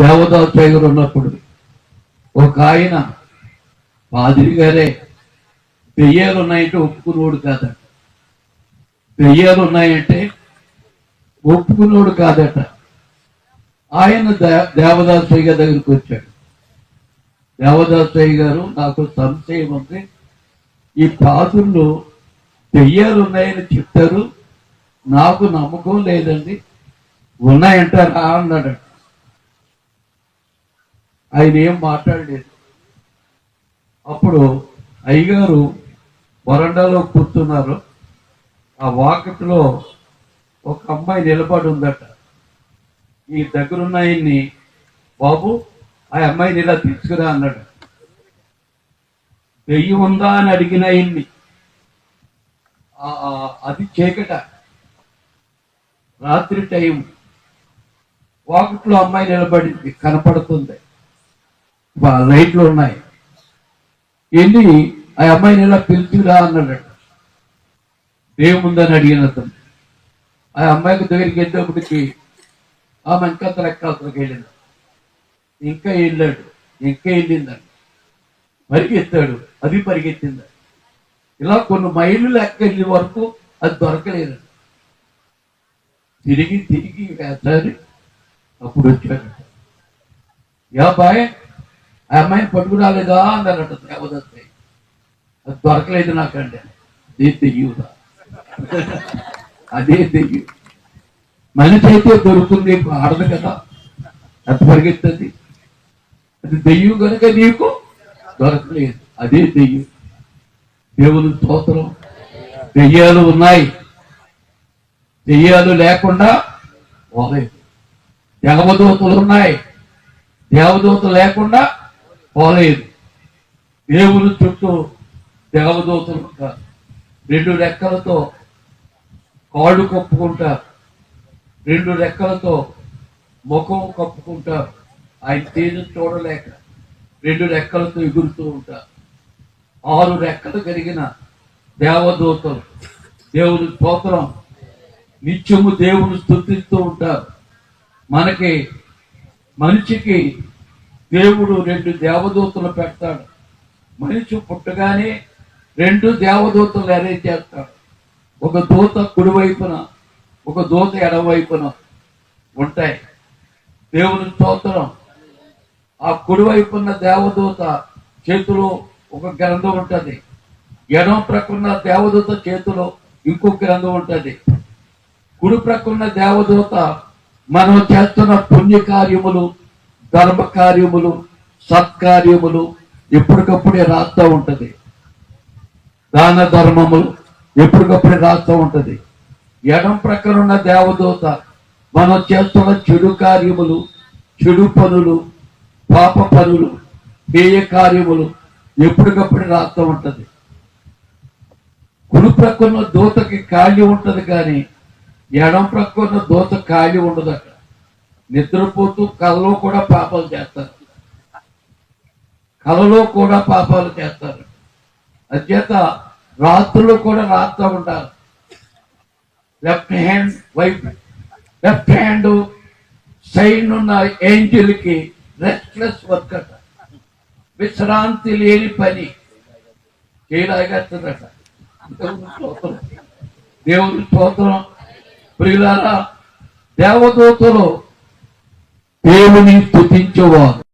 దేవదాస్ గారు ఉన్నప్పుడు ఒక ఆయన పాదిరి గారే దెయ్యాలు ఉన్నాయంటే ఒప్పుకునేవాడు కాదట. దెయ్యాలు ఉన్నాయంటే ఒప్పుకునేవాడు కాదట. ఆయన దే- దేవదాసయ్య గారి దగ్గరికి వచ్చాడు. దేవదాసయ్య గారు నాకు సంశయం ఉంది. ఈ పాదుల్లో దెయ్యాలు ఉన్నాయని చెప్తారు. నాకు నమ్మకం లేదండి. ఉన్నాయంటారా అన్నాడట ఆయన ఏం మాట్లాడలేదు. అప్పుడు అయ్యగారు వరండాలో కూర్చున్నారు. ఆ వాకిట్లో ఒక అమ్మాయి నిలబడి ఉందట. ఈ దగ్గరున్న ఆయన్ని బాబు ఆ అమ్మాయిని ఇలా తీసుకురా అన్నాడు. దెయ్యం ఉందా అని అడిగిన ఆయన్ని. అది చీకట. రాత్రి టైం వాకిట్లో అమ్మాయి నిలబడింది. కనపడుతుంది. లైట్లు ఉన్నాయి. వెళ్ళి ఆ అమ్మాయిని ఇలా పిలుచురా అన్నాడట ఏముందని అడిగిన అతను. ఆ అమ్మాయికి దగ్గరికి వెళ్ళేప్పటికి ఆమె ఇంకా లెక్కాలకి వెళ్ళింది. ఇంకా వెళ్ళాడు. ఇంకా వెళ్ళిందండి పరిగెత్తాడు. అది పరిగెత్తింది. ఇలా కొన్ని మైళ్ళు లెక్క వెళ్ళే వరకు అది దొరకలేదు. తిరిగి తిరిగి వేసారి అప్పుడు వచ్చాడు. యా బాయ్ ఆ అమ్మాయిని పట్టుకురాలేదా అని అన్నారట దేవదత్త అది దొరకలేదు నాకండి అదే తెయ్యుదా అదే తెయ్యు మనిషి అయితే దొరుకుతుంది ఆడదు కదా. ఎంత పరిగెత్తుంది. అది దెయ్యం కనుక నీకు దొరకలేదు. అదే దెయ్యం. దేవుని స్తోత్రం. దెయ్యాలు ఉన్నాయి. దెయ్యాలు లేకుండా పోలేదు. దేవదూతలు ఉన్నాయి. దేవదూతలు లేకుండా పోలేదు. దేవుని చుట్టూ దేవదూతలు ఉంటారు రెండు రెక్కలతో కాళ్ళు కప్పుకుంటారు. రెండు రెక్కలతో ముఖం కప్పుకుంటారు. ఆయన తేజ చూడలేక రెండు రెక్కలతో ఎగురుతూ ఉంటారు. ఆరు రెక్కలు కలిగిన దేవదూతలు దేవుని స్తోత్రం నిత్యము దేవుని స్థుతిస్తూ ఉంటారు. మనకి మనిషికి దేవుడు రెండు దేవదూతలు పెడతాడు. మనిషి పుట్టగానే రెండు దేవదూతలు అరేంజ్ చేస్తాడు. ఒక దూత కుడివైపున ఒక దూత ఎడవైపున ఉంటాయి. దేవుని స్తోత్రం. ఆ కుడివైపున్న దేవదూత చేతిలో ఒక గ్రంథం ఉంటుంది. ఎడమ ప్రక్కన్న దేవదూత చేతిలో ఇంకొక గ్రంథం ఉంటుంది. కుడి ప్రక్కన్న దేవదూత మనం చేస్తున్న పుణ్య కార్యములు ధర్మ కార్యములు సత్కార్యములు ఎప్పటికప్పుడే రాస్తా ఉంటది. దాన ధర్మములు ఎప్పటికప్పుడే రాస్తా ఉంటది. ఎడం ప్రక్కన ఉన్న దేవదూత మనం చేస్తున్న చెడు కార్యములు చెడు పనులు పాప పనులు హేయ కార్యములు ఎప్పటికప్పుడే రాస్తా ఉంటది. కుడి ప్రక్కన దూతకి ఖాళీ ఉంటది కానీ ఎడం ప్రక్కన దూత ఖాళీ ఉండదు అక్కడ నిద్రపోతూ కలలో కూడా పాపాలు చేస్తారు. కలలో కూడా పాపాలు చేస్తారు. అధ్యత రాత్రులు కూడా రాస్తూ ఉంటారు. Left hand wife left hand side ఉన్న ఏంజిల్కి రెస్ట్లెస్ వర్క్ అట విశ్రాంతి లేని పని చేయలాగేస్తుందట దేవుని స్తోత్రం. దేవుని స్తోత్రం. ప్రియులారా దేవదూతలు దేవుని స్థుతించేవారు